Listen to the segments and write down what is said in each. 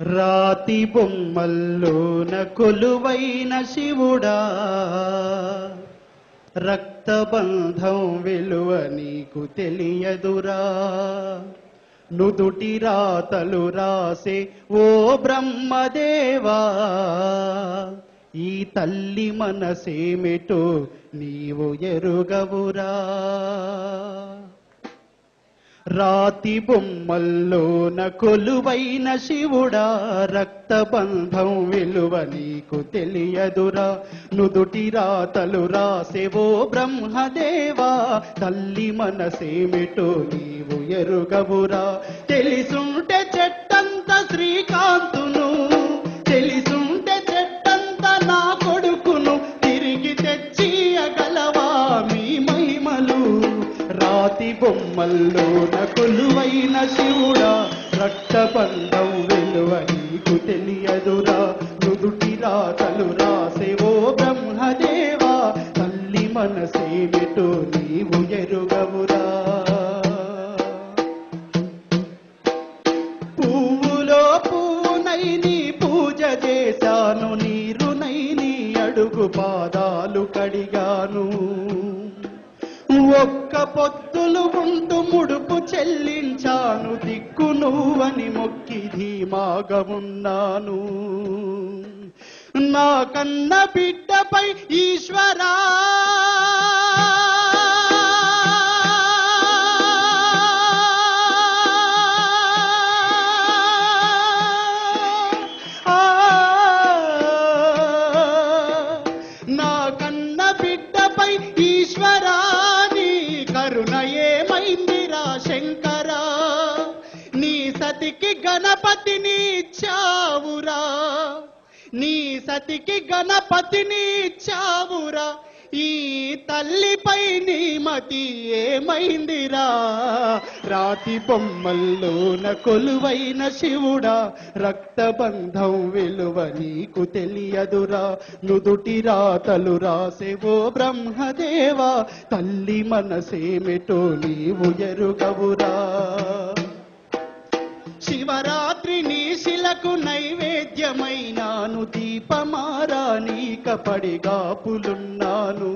రాతి బొమ్మల్లోన కొలువైన శివుడా రక్తబంధం విలువ నీకు తెలియదురా. నుదుటి రాతలు రాసే ఓ బ్రహ్మదేవా ఈ తల్లి మనసేమిటో నీవు ఎరుగవురా. రాతి బొమ్మల్లోన కొలువైన శివుడా రక్తబంధం విలువ నీకు తెలియదురా. నుదుటి రాతలు రాసేవో బ్రహ్మదేవా తల్లి మనసేమిటో నీవు ఎరుగవురా. తెలిసుంటే చెట్టు బొమ్మల్లోన కొలువైన శివుడా రక్తబంధం విలువ నీకు తెలియదురా. నుదుటి రాతలు రాసేవో బ్రహ్మదేవా తల్లి మనసేమిటో నీవు ఎరుగవురా. పువ్వులో పువ్వునై నీ పూజ చేశాను నీరునై నీ అడుగు పాదాలు కడిగాను. ఒక్క పొత్తులు ముందు ముడుపు చెల్లించాను దిక్కు నువ్వని మొక్కి ధీమాగా ఉన్నాను నా కన్న బిడ్డపై ఈశ్వరా గణపతిని ఇచ్చావురా. నీ సతికి గణపతిని ఇచ్చావురా. ఈ తల్లిపై నీ మతి ఏమైందిరా? రాతి బొమ్మల్లోన కొలువైన శివుడా రక్తబంధం విలువ నీకు తెలియదురా. నుదుటి రాతలు రాసేవో బ్రహ్మదేవా తల్లి మనసేమిటో నీవు ఎరుగవురా. శివరా శిలకు నైవేద్యమైనాను దీపమారా నీక పడిగాపులున్నాను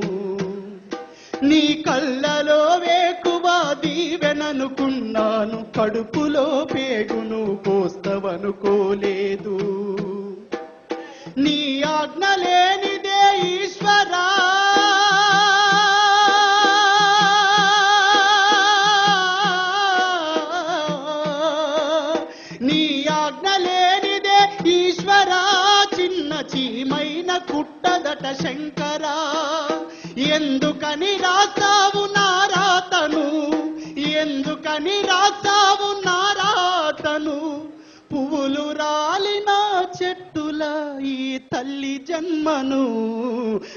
నీ కళ్ళలో వేకువా దీవెననుకున్నాను కడుపులో పేగును కోస్తవనుకోలేదు. నీ ఆజ్ఞ లేని కుట్టదట శంకరా ఎందుకని రాసా తల్లి జన్మను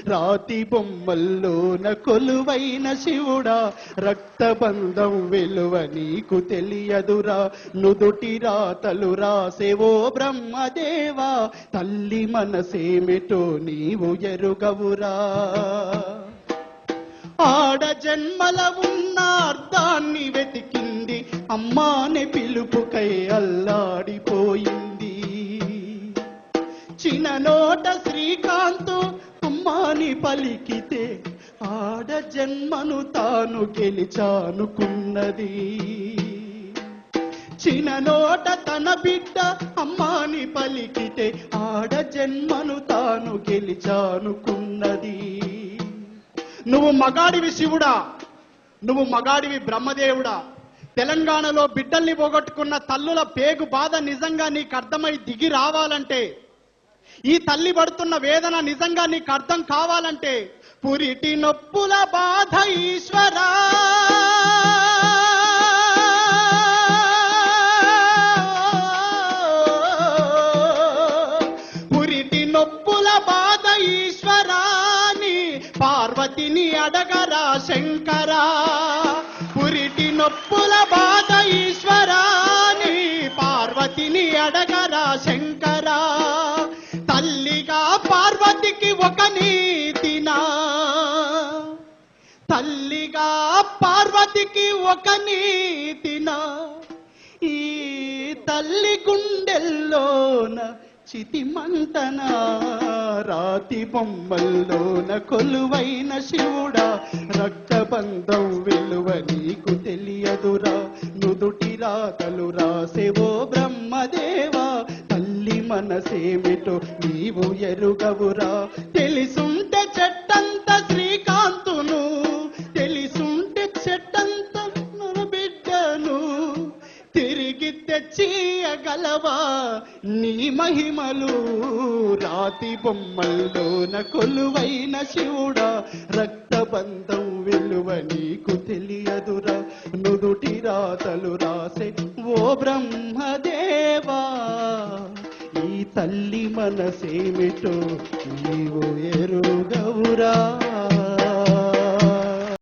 రాతి బొమ్మల్లోన కొలువైన శివుడా రక్తబంధం విలువ నీకు తెలియదురా. నుదుటి రాతలు రాసేవో బ్రహ్మదేవా తల్లి మనసేమిటో నీవు ఎరుగవురా. ఆడ జన్మల ఉన్న అర్థాన్ని వెతికింది అమ్మాని పిలుపుకై అల్లాడిపోయింది నోట శ్రీకాంత్ అమ్మాని పలికితే ఆడ జన్మను తాను గెలిచానుకున్నది. చిన్ననోట తన బిడ్డ అమ్మాని పలికితే ఆడ జన్మను తాను గెలిచానుకున్నది. నువ్వు మగాడివి శివుడా నువ్వు మగాడివి బ్రహ్మదేవుడా. తెలంగాణలో బిడ్డల్ని పోగొట్టుకున్న తల్లుల పేగు బాధ నిజంగా నీకు అర్థమై దిగి రావాలంటే ఈ తల్లి పడుతున్న వేదన నిజంగా నీకు అర్థం కావాలంటే పురిటి నొప్పుల బాధ ఈశ్వరా. పురిటి నొప్పుల బాధ ఈశ్వరాని పార్వతిని అడగరా శంకరా. పురిటి నొప్పుల బాధ ఈశ్వరాని పార్వతిని అడగరా ఒక నీతినా? తల్లిగా పార్వతికి ఒక నీతినా? ఈ తల్లి గుండెల్లోన బొమ్మల్లోన చితిమంతన రాతి బొమ్మల్లోన కొలువైన శివుడా? రక్తబంధం విలువ నీకు తెలియదురా. నుదుటి రాతలు రాసేవో బ్రహ్మదేవా. తల్లి మనసేమిటో నీవు ఎరుగవురా. తెలిసుంటే చెట్టంత శ్రీకాంతును తెలిసుంటే చెట్టంత మన బిడ్డను. తిరిగి తెచ్చియగలవా నీ మహిమలు? రాతి బొమ్మల్లోన కొలువైన శివుడా రక్తబంధం విలువ నీకు తెలియదురా. నుదుటి రాతలు రాసే ఓ బ్రహ్మదేవా. తల్లి మనసేమిటో నీవు ఎరుగవురా.